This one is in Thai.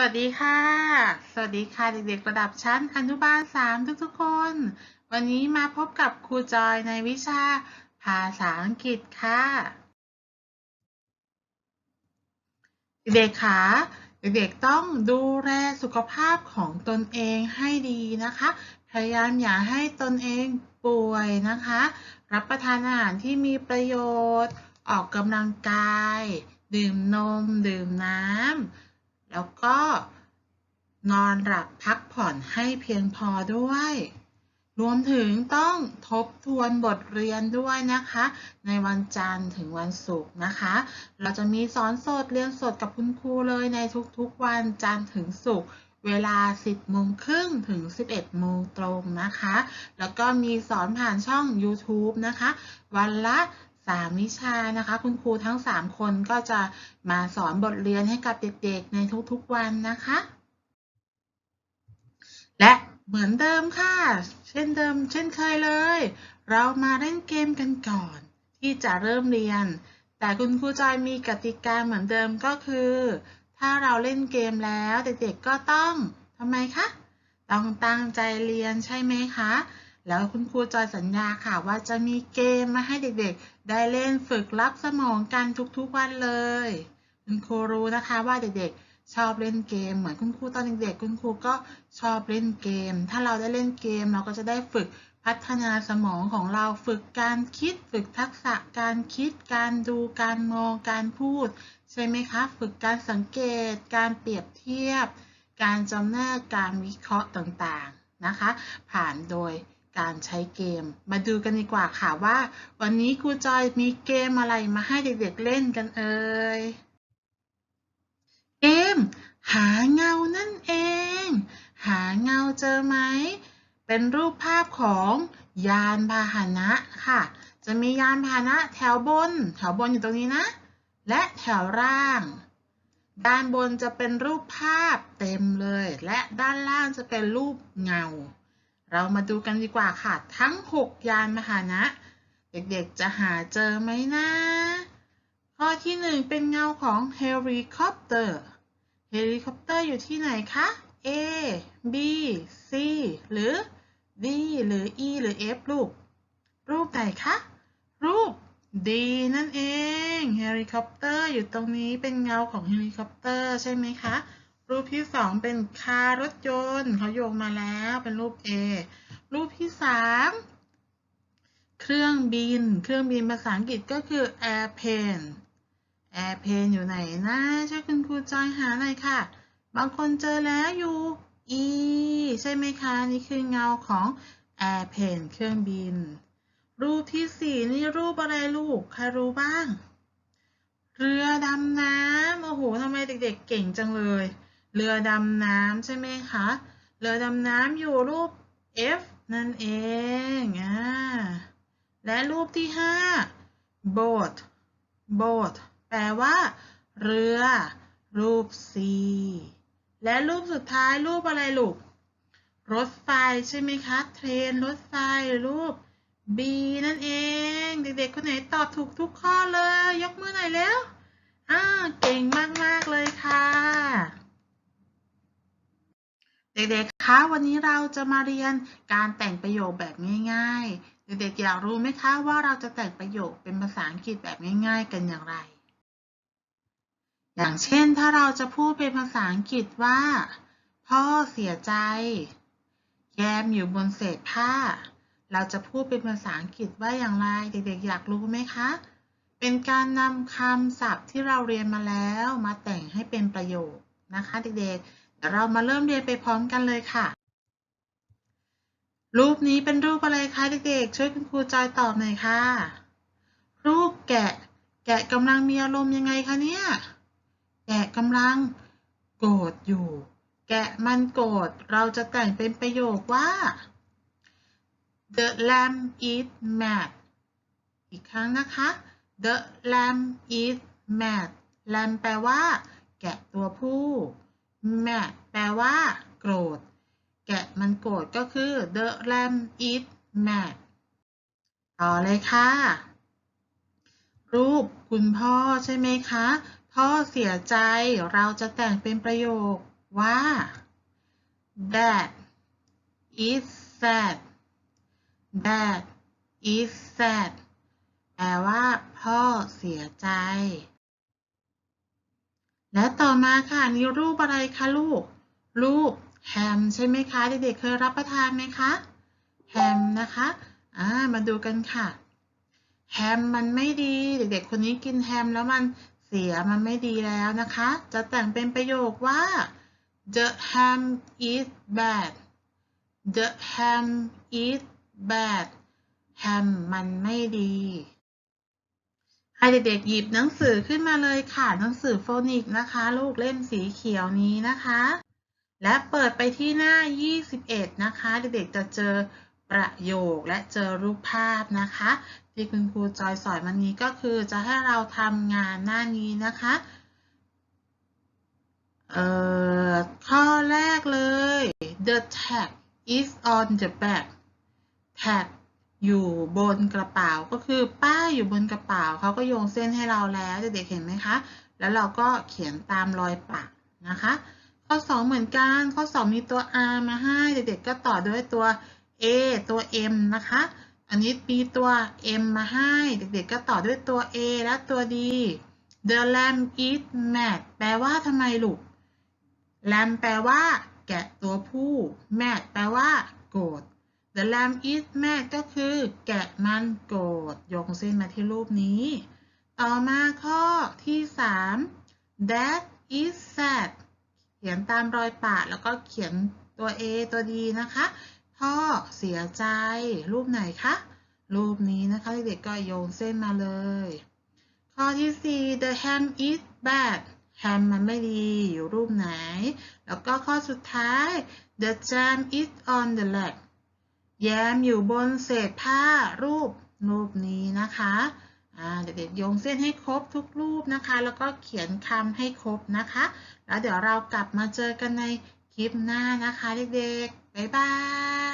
สวัสดีค่ะ สวัสดีค่ะเด็กๆระดับชั้นอนุบาล3ทุกๆคน วันนี้มาพบกับครูจอยในวิชา ภาษาอังกฤษค่ะ เด็กๆค่ะเด็กๆต้องดูแลสุขภาพของตนเองให้ดีนะคะ พยายามอย่าให้ตนเองป่วยนะคะ รับประทานอาหารที่มีประโยชน์ ออกกำลังกาย ดื่มนม ดื่มน้ำ แล้วก็นอนหลับพักผ่อนให้เพียงพอด้วย รวมถึงต้องทบทวนบทเรียนด้วยนะคะ ในวันจันทร์ถึงวันศุกร์นะคะ เราจะมีสอนสดเรียนสดกับคุณครูเลยในทุกๆวันจันทร์ถึงศุกร์เวลา 10โมงครึ่งถึง 11โมงตรงนะคะ แล้วก็มีสอนผ่านช่อง YouTube นะคะ วันละ 3 วิชานะคะ คุณครูทั้ง 3 คนก็จะมาสอนบทเรียนให้กับเด็กๆ ในทุกๆวันนะคะ และเหมือนเดิมค่ะ เช่นเดิม เช่นเคยเลย เรามาเล่นเกมกันก่อน ที่จะเริ่มเรียน แต่คุณครูจอยมีกติกาเหมือนเดิมก็คือ ถ้าเราเล่นเกมแล้วเด็กๆก็ต้องทำไมคะ ต้องตั้งใจเรียนใช่ไหมคะ แล้วคุณครูจอยสัญญาค่ะ ว่าจะมีเกมมาให้เด็กๆ ได้เล่นฝึกรับสมองกันทุกๆวันเลย คุณครูรู้นะคะว่าเด็กๆ ชอบเล่นเกม เหมือนคุณครูตอนเด็กๆ คุณครูก็ชอบเล่นเกม ถ้าเราได้เล่นเกมเราก็จะได้ฝึกพัฒนาสมองของเราฝึกการคิด ฝึกทักษะการคิด การดูการมองการพูด ใช่ไหมคะ ฝึกการสังเกต การเปรียบเทียบ การจำแนกการวิเคราะห์ต่างๆนะคะ ผ่านโดย การใช้เกม มาดูกันดีกว่าค่ะว่า วันนี้ครูจอยมีเกมอะไรมาให้เด็กๆเล่นกันเอ่ย เกม หาเงานั่นเอง หาเงาเจอไหม เป็นรูปภาพของยานพาหนะค่ะ จะมียานพาหนะแถวบน แถวบนอยู่ตรงนี้นะ และแถวล่าง ด้านบนจะเป็นรูปภาพเต็มเลย และด้านล่างจะเป็นรูปเงา เรามาดูกันดีกว่าค่ะ ทั้ง 6 ยานพาหนะ เด็กๆ จะหาเจอไหมนะ ข้อที่ 1 เป็นเงาของเฮลิคอปเตอร์ เฮลิคอปเตอร์อยู่ที่ไหนคะ A B C หรือ D หรือ E หรือ F รูป รูปไหนคะ รูป D นั่นเอง เฮลิคอปเตอร์อยู่ตรงนี้เป็นเงาของเฮลิคอปเตอร์ใช่ไหมคะ รูปที่2เป็นคารรถยนต์เขาโยงมาแล้วเป็นรูป A รูปที่3เครื่องบิน เครื่องบินภาษาอังกฤษก็คือ airplane airplane อยู่ไหนนะช่วยคุณครูจอยหาหน่อยค่ะ บางคนเจอแล้วอยู่ E ใช่ไหมคะ นี่คือเงาของ airplane เครื่องบิน รูปที่4นี่รูปอะไรลูก ใครรู้บ้าง เรือดำน้ำโอ้โหทำไมเด็กๆเก่งจังเลย เรือดำน้ำใช่ไหมคะ เรือดำน้ำอยู่รูป F นั่นเองอ่าและรูปที่ 5 boat boat แปลว่า เรือ รูป C และรูปสุดท้ายรูปอะไรลูก รถไฟใช่ไหมคะ เทรน รถไฟ รูป B นั่นเอง เด็กๆ คนไหนตอบถูกทุกข้อเลย ยกมือหน่อยแล้วอ่าเก่งมาก ๆ เลยค่ะ เด็กๆ คะ วันนี้เราจะมาเรียนการแต่งประโยคแบบง่าย ๆ เด็กๆ อยากรู้ไหมคะว่าเราจะแต่งประโยคเป็นภาษาอังกฤษแบบง่าย ๆ กันอย่างไร อย่างเช่น ถ้าเราจะพูดเป็นภาษาอังกฤษว่า พ่อเสียใจ แยมอยู่บนเศษผ้า เราจะพูดเป็นภาษาอังกฤษว่าอย่างไร เด็กๆ อยากรู้ไหมคะ เป็นการนำคำศัพท์ที่เราเรียนมาแล้วมาแต่งให้เป็นประโยคนะคะ เด็กๆ เดี๋ยวเรามาเริ่มเรียนไปพร้อมกันเลยค่ะ รูปนี้เป็นรูปอะไรคะเด็กๆ ช่วยคุณครูจอยตอบหน่อยค่ะ รูปแกะ แกะกำลังมีอารมณ์ยังไงคะเนี่ย แกะกำลังโกรธอยู่ แกะมันโกรธ เราจะแต่งเป็นประโยคว่า The lamb is mad อีกครั้งนะคะ The lamb is mad lamb แปลว่า แกะตัวผู้ mad แปลว่า โกรธ แกะมันโกรธก็คือ The lamb is mad ต่อเลยค่ะ รูปคุณพ่อใช่ไหมคะ พ่อเสียใจเราจะแต่งเป็นประโยคว่า Dad is sad Dad is sad แปลว่า พ่อเสียใจ และต่อมาค่ะนี่รูปอะไรคะลูก รูปแฮมใช่ไหมคะ เด็กๆเคยรับประทานไหมคะแฮมนะคะอ่ามาดูกันค่ะแฮมมันไม่ดี เด็กๆ คนนี้กินแฮมแล้วมันเสียมันไม่ดีแล้วนะคะ จะแต่งเป็นประโยคว่า the ham is bad the ham is bad แฮมมันไม่ดี ให้เด็กๆหยิบหนังสือขึ้นมาเลยค่ะ หนังสือโฟนิกนะคะ ลูกเล่มสีเขียวนี้นะคะ และเปิดไปที่หน้า 21 นะคะ เด็กๆจะเจอประโยคและเจอรูปภาพนะคะ ที่คุณครูจอยสอนวันนี้ก็คือจะให้เราทำงานหน้านี้นะคะเอ่อข้อแรกเลย the tag is on the back tag อยู่บนกระเป๋าก็คือป้ายอยู่บนกระเป๋าเขาก็โยงเส้นให้เราแล้วเด็กๆเห็นไหมคะ แล้วเราก็เขียนตามรอยปากนะคะ ข้อ 2 เหมือนกัน ข้อ 2 มีตัว R มาให้เด็กๆก็ต่อด้วยตัว A ตัว M นะคะ อันนี้มีตัว M มาให้เด็กๆก็ต่อด้วยตัว A และตัว D The lamb is mad แปลว่าทำไมลูก lamb แปลว่า แกะตัวผู้ mad แปลว่า โกรธ The lamb is mad ก็คือแกะมันโกรธโยงเส้นมาที่รูปนี้ ต่อมาข้อที่3 Dad is sad เขียนตามรอยปะแล้วก็เขียนตัว A ตัว D นะคะ พ่อเสียใจ รูปไหนคะ รูปนี้นะคะเด็กๆก็โยงเส้นมาเลย ข้อที่ 4 the ham is bad แฮมมันไม่ดีอยู่รูปไหน แล้วก็ข้อสุดท้าย the jam is on the leg แยมอยู่บนเศษผ้ารูปรูปนี้นะคะเด็กๆโยงเส้นให้ครบทุกรูปนะคะ แล้วก็เขียนคำให้ครบนะคะ แล้วเดี๋ยวเรากลับมาเจอกันในคลิปหน้านะคะเด็กๆ บ๊ายบาย